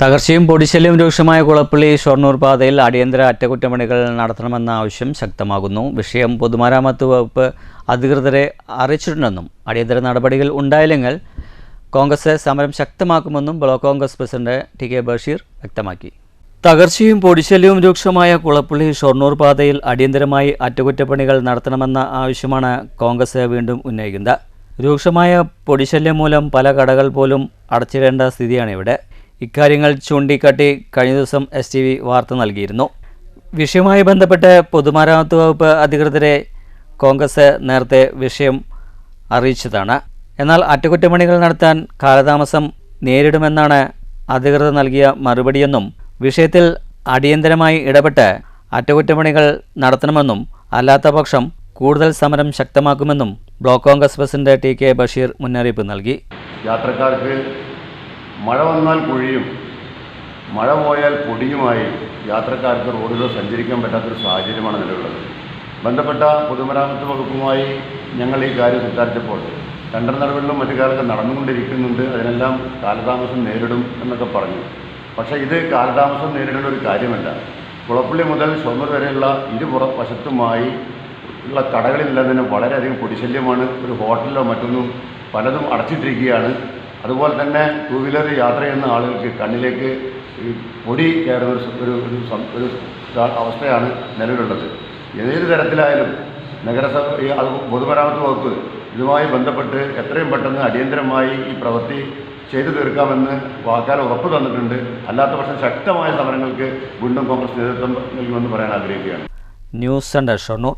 തകർച്ചയും പൊടിശല്യം രൂക്ഷമായ കുളപ്പള്ളി ഷൊർണൂർ പാതയിൽ അടിയന്തര അറ്റകുറ്റപ്പണികൾ നടത്തണമെന്ന ആവശ്യം ശക്തമാകുന്നു. വിഷയം പൊതുമരാമത്ത് വകുപ്പ് അധികൃതരെ അറിയിച്ചിട്ടുണ്ടെന്നും അടിയന്തര നടപടികൾ ഉണ്ടായില്ലെങ്കിൽ കോൺഗ്രസ് സമരം ശക്തമാക്കുമെന്നും block Congress president T K Basheer വ്യക്തമാക്കി. തകർച്ചയും പൊടിശല്യവും രൂക്ഷമായ കുളപ്പള്ളി ഷൊർണൂർ പാതയിൽ അടിയന്തരമായി അറ്റകുറ്റപ്പണികൾ നടത്തണമെന്ന ആവശ്യമാണ് കോൺഗ്രസ് വീണ്ടും ഉന്നയിക്കുന്നത്. രൂക്ഷമായ പൊടിശല്യം മൂലം പല കടകൾ പോലും അടച്ചിടേണ്ട സ്ഥിതിയാണ് ഇവിടെ. ഇക്കാര്യങ്ങൾ ചൂണ്ടിക്കാട്ടി കഴിഞ്ഞ ദിവസം എസ് ടി വി വാർത്ത നൽകിയിരുന്നു. വിഷയവുമായി ബന്ധപ്പെട്ട് പൊതുമരാമത്ത് വകുപ്പ് അധികൃതരെ കോൺഗ്രസ് നേരത്തെ വിഷയം അറിയിച്ചതാണ്. എന്നാൽ അറ്റകുറ്റപ്പണികൾ നടത്താൻ കാലതാമസം നേരിടുമെന്നാണ് അധികൃതർ നൽകിയ മറുപടിയെന്നും വിഷയത്തിൽ അടിയന്തരമായി ഇടപെട്ട് അറ്റകുറ്റപ്പണികൾ നടത്തണമെന്നും അല്ലാത്തപക്ഷം കൂടുതൽ സമരം ശക്തമാക്കുമെന്നും block Congress president T K Basheer മുന്നറിയിപ്പ് നൽകി. യാത്രക്കാർക്ക് മഴ വന്നാൽ കുഴിയും മഴ പോയാൽ പൊടിയുമായി യാത്രക്കാർക്ക് റോഡുകൾ സഞ്ചരിക്കാൻ പറ്റാത്തൊരു സാഹചര്യമാണ് നിലവിലുള്ളത്. ബന്ധപ്പെട്ട പൊതുമരാമത്ത് വകുപ്പുമായി ഞങ്ങൾ ഈ കാര്യം സംസാരിച്ചപ്പോൾ ടെണ്ടർ നടപടികളും മറ്റു കാലത്ത് നടന്നുകൊണ്ടിരിക്കുന്നുണ്ട്. അതിനെല്ലാം കാലതാമസം നേരിടും എന്നൊക്കെ പറഞ്ഞു. പക്ഷേ ഇത് കാലതാമസം നേരിടേണ്ട ഒരു കാര്യമല്ല. കുളപ്പള്ളി മുതൽ ഷൊർണൂർ വരെയുള്ള ഇരുപുറ വശത്തുമായി ഉള്ള കടകളിലെല്ലാം തന്നെ വളരെയധികം പൊടിശല്യമാണ്. ഒരു ഹോട്ടലിലോ മറ്റൊന്നും പലതും അടച്ചിട്ടിരിക്കുകയാണ്. അതുപോലെ തന്നെ ടൂ വീലർ യാത്ര ചെയ്യുന്ന ആളുകൾക്ക് കണ്ണിലേക്ക് പൊടി കയറുന്ന ഒരു ഒരു അവസ്ഥയാണ് നിലവിലുള്ളത്. ഏത് തരത്തിലായാലും നഗരസഭ പൊതുമരാമത്ത് വകുപ്പ് ഇതുമായി ബന്ധപ്പെട്ട് എത്രയും പെട്ടെന്ന് അടിയന്തരമായി ഈ പ്രവൃത്തി ചെയ്തു തീർക്കാമെന്ന് വാക്കാൽ ഉറപ്പ് തന്നിട്ടുണ്ട്. അല്ലാത്ത പക്ഷം ശക്തമായ സമരങ്ങൾക്ക് വീണ്ടും കോൺഗ്രസ് നേതൃത്വം നൽകുമെന്ന് പറയാൻ ആഗ്രഹിക്കുകയാണ്. News centre Shoranur.